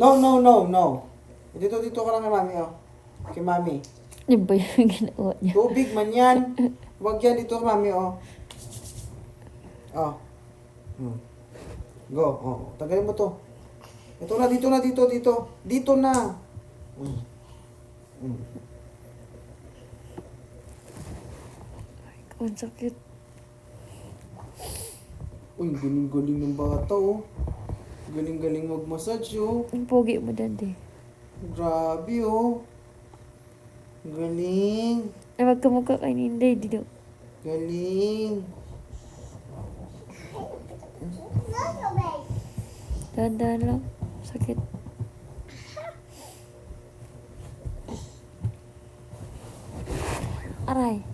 No, no, no, no. Dito, dito ka lang kay mami, oh. Kay mami. Yun ba yung ginawa niya? Tubig man yan. Huwag yan dito mami, oh. Oh. Hmm. Go, oh. Tagalin mo to. Ito na, dito na, dito, dito. Dito na. Hmm. Hmm. Ang sakit. Uy, galing-galing ng bata, oh. Galing-galing mag-massage, oh. Ang pogi mo, Daddy. Grabe, oh. Galing. Ay, wag ka mukha kay Ninday, dito. Galing. Dahan-dahan lang. Sakit. Aray.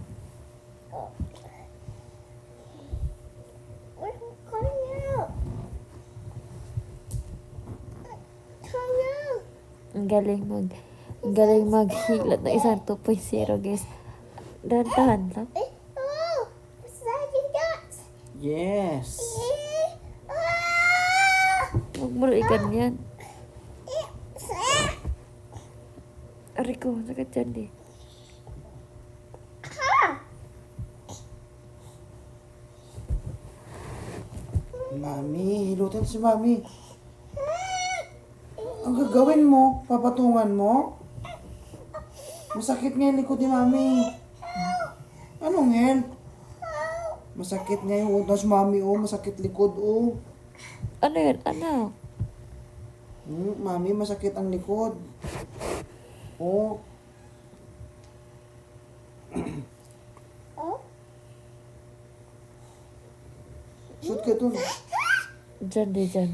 Galing mag... Galing maghilat ng isang 2.0, guys. Dahan-dahan lang. Yes. Huwag mo rin ganyan. Aray ko, sakit dyan di. Mami, hilutin si Mami. Gagawin mo, papatungan mo? Masakit nga yung likod ni Mami. Ano ngel? Masakit nga yung utas Mami, oh. Masakit likod, oh. Ano yun? Ano? Hmm, Mami, masakit ang likod. Oh. Shoot ka dun. Dyan di, dyan.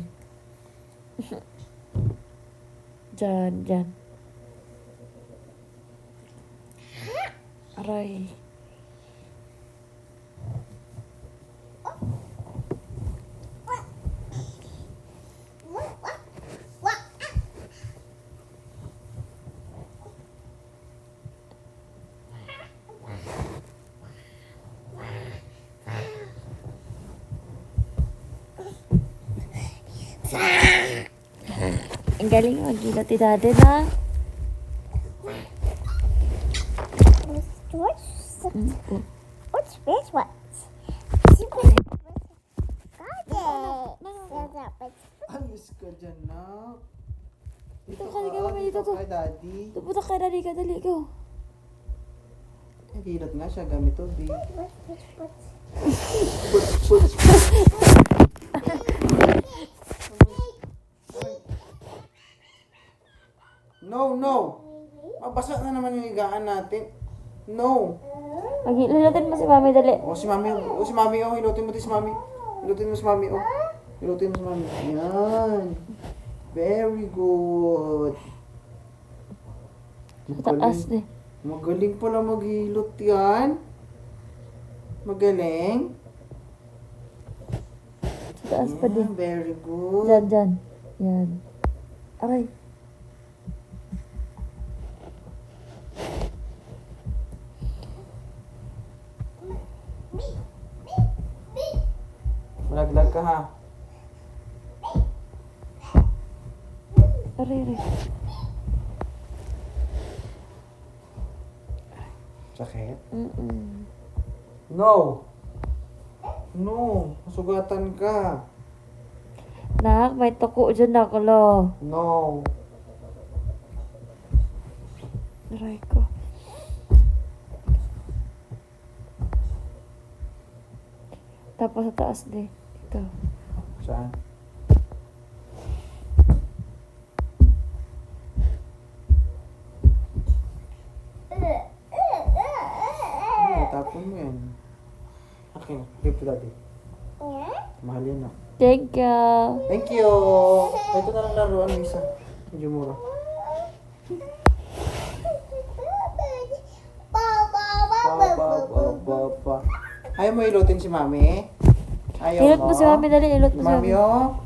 Dyan, dyan. Aray. Galing mag-ilot ni Daddy na. What's what's this one? Alis ka dyan, na. Dito ka, halika, mami, dito to. kay daddy. Tupunta ka, Daddy ka, dali ko. Nagilot nga siya gamit tubig. No, no. Mabasa na naman yung higaan natin. No. Mag-ilulatin mo si Mami, dali. O si mami, o si mami, o hilutin mo din si mami. Hilutin mo si mami, o. Hilutin mo si mami. Yan. Very good. Taas Magaling, eh. magaling pala maghilot yan. Magaling. Taas pa din. Very good. Dyan, dyan. Yan. Aray. Aray. Sakit? Mm-mm. No. No. Masugatan ka. Nak, may tuko dyan ako, lo. No. Aray ko. Tapos sa taas din. Dito. Saan? Hmm, tapon mo yan. Okay, give to daddy. Mahal yan na. Thank you. Thank you! Ito na lang laruan, Lisa. Medyo mura. Pa, pa, pa, pa, pa. Ayaw mo ilutin si mami? Ayaw Ilot mo si Mami, dali. Ilot mo si Mami, Mami. oh.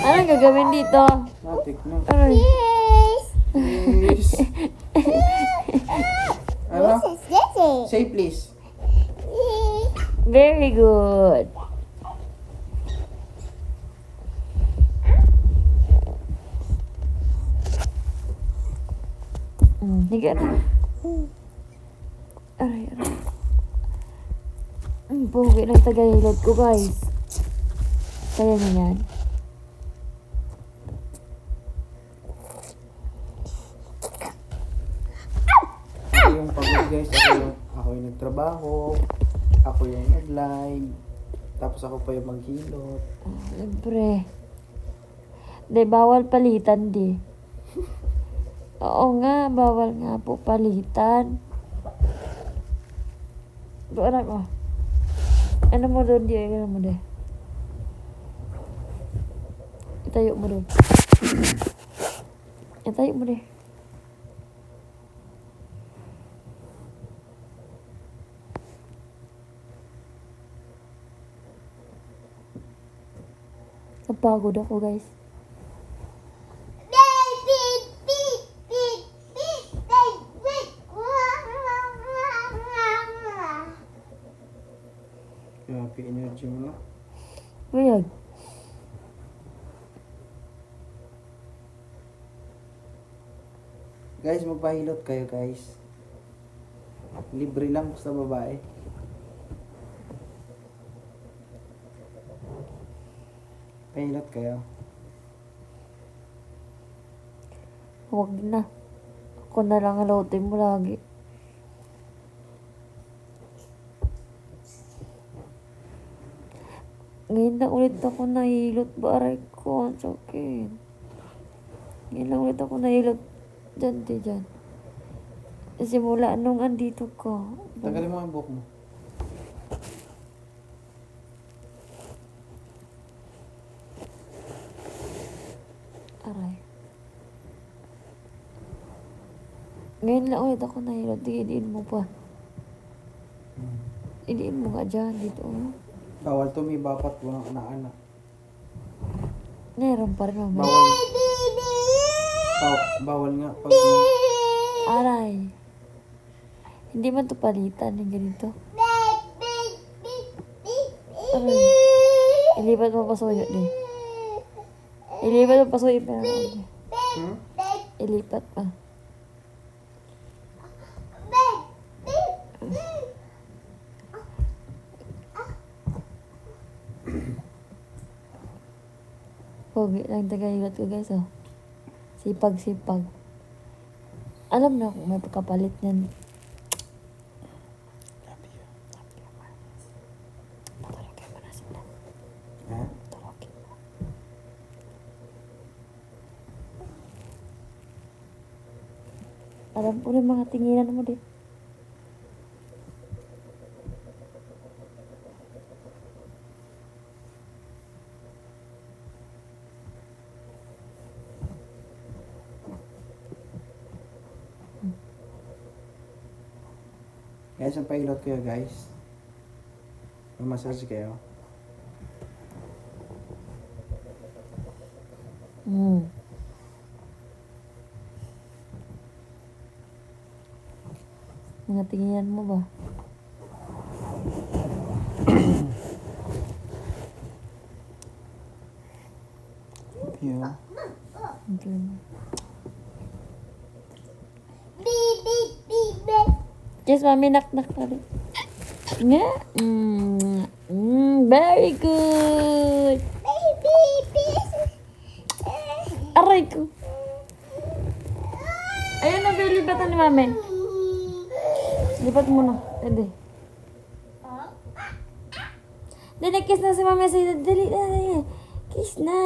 Anong gagawin dito? Matik na. Aray. Ano? This is Lizzie. Say please. Very good. Mm, higa na. Aray, aray. Ang buhay ng tagalilod ko, guys. Kaya na yan. Nag-live. Tapos ako pa yung maghilot. Oh, Siyempre. Di, bawal palitan, di. Oo nga, bawal nga po palitan. Doon ako. Ano mo doon, di? Ano mo, di? Itayo mo doon. Itayo mo, di. Napagod ako, guys. Happy energy mo na. Uyag. Guys, magpahilot kayo guys. Libre lang sa babae. Pahilot kayo. Huwag na. Ako na lang halotin mo lagi. Ngayon na ulit ako nahilot. Baray ko. Ang sakit. Ngayon lang ulit ako nahilot. Diyan, di dyan. Simula nung andito ko. Tagalin mo ang buhok mo. Aray. Ngayon lang ulit ako nahilot. Di, idiin mo pa. Idiin mo nga dyan. Dito. oh. Bawal tumibapat walang anak-anak. Meron pa rin mamaya. Bawal. Baw- bawal nga pag Aray. Hindi man to palitan ng ganito. Aray. Ilipat mo pa suyo di. Ilipat mo pa suyo pa. Hmm? Ilipat pa. Pogi lang tagaligot ko guys oh. Sipag-sipag. Alam na kung may pagkapalit niyan. Alam ko rin mga tinginan mo din. Guys, ang pahilot kayo guys. Mamasage kayo. Mga tinginan mo ba? Yeah. Okay. Yes, mami, nak nak tadi. Nga. Mm, mm, very good. Aray ko. Ayun na, Billy, libatan ni mami. Lipat mo na. Dali. Dali, kiss na si mami. Say, dali, dali. Kiss na.